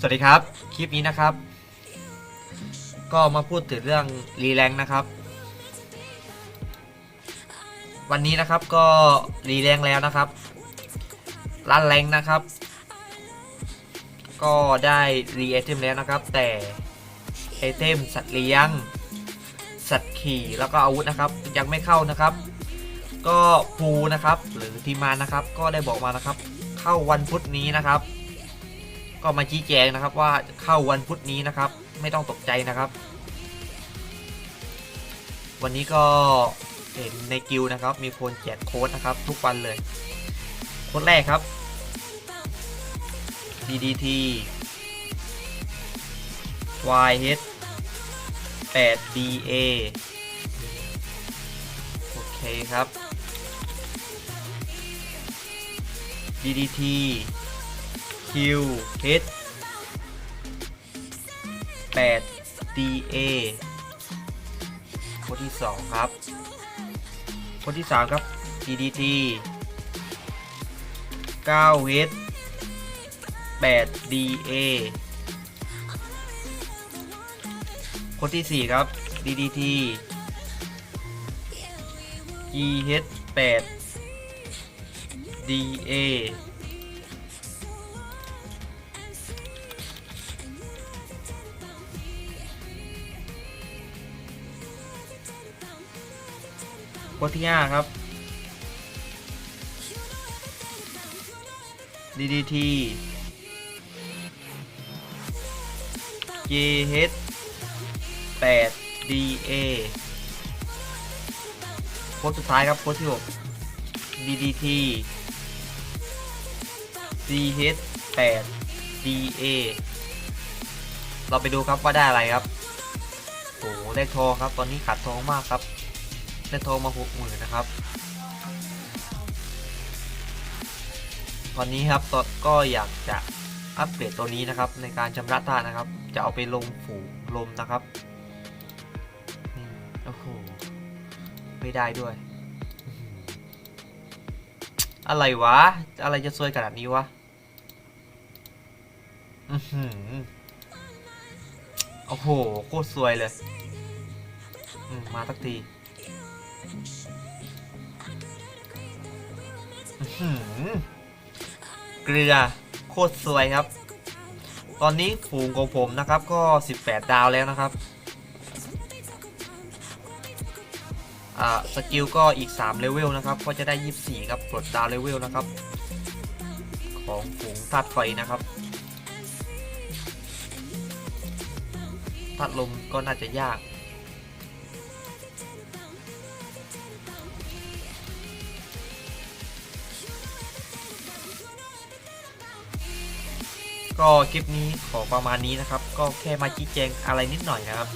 สวัสดีครับ คลิปนี้นะครับ ก็มาพูดถึงเรื่องรีแรงนะครับ วันนี้นะครับก็รีแรงแล้วนะครับรันแรงนะครับ ก็ได้รีไอเทมแล้วนะครับ แต่ไอเทมสัตว์เลี้ยง สัตว์ขี่แล้วก็อาวุธนะครับ ยังไม่เข้านะครับ ก็ภูนะครับ หรือทีมานนะครับ ก็ได้บอกมานะครับ เข้าวันพุธนี้นะครับ ก็มาชี้แจงนะครับว่าเข้าวันพุธนี้นะครับ ไม่ต้องตกใจนะครับ วันนี้ก็เห็นในกิลนะครับ มีคนแจกโค้ดนะครับ ทุกวันเลยโค้ดแรกครับ DDT YH 8DA โอเคครับ DDT Q H 8 DA คนที่2ครับ คนที่3ครับ DDT 9 H 8 DA คนที่ 4 ครับ DDT GH 8 DA คนที่ 5 ครับ DDT JH 8 DA โค้ดสุดท้ายครับโค้ดที่ 6 DDT CH 8 DA เราไปดูครับว่าได้อะไรครับโอ้ได้ทองครับ ตอนนี้ขาดทองมากครับ ได้ทองมาหกหมื่นนะครับ ตอนนี้ครับตอก็อยากจะอัปเดตตัวนี้นะครับ ในการชำระท่านะครับ จะเอาไปลงฝูงลมนะครับนี่โอ้โหไม่ได้ด้วย อะไรวะ อะไรจะซวยขนาดนี้วะอือหือโอ้โห โคตรซวยเลย มาสักที เกลือโคตรสวยครับ ตอนนี้ฝูงของผมนะครับก็ 18 ดาวแล้วนะครับ อ่า สกิลก็อีก 3 เลเวลนะครับ ก็จะได้ 24 ครับปลดดาวเลเวลนะครับ ของฝูงธาตุไฟนะครับธาตุลมก็น่าจะยาก ก็คลิปนี้ขอประมาณนี้นะครับ ก็แค่มาชี้แจงอะไรนิดหน่อยนะครับ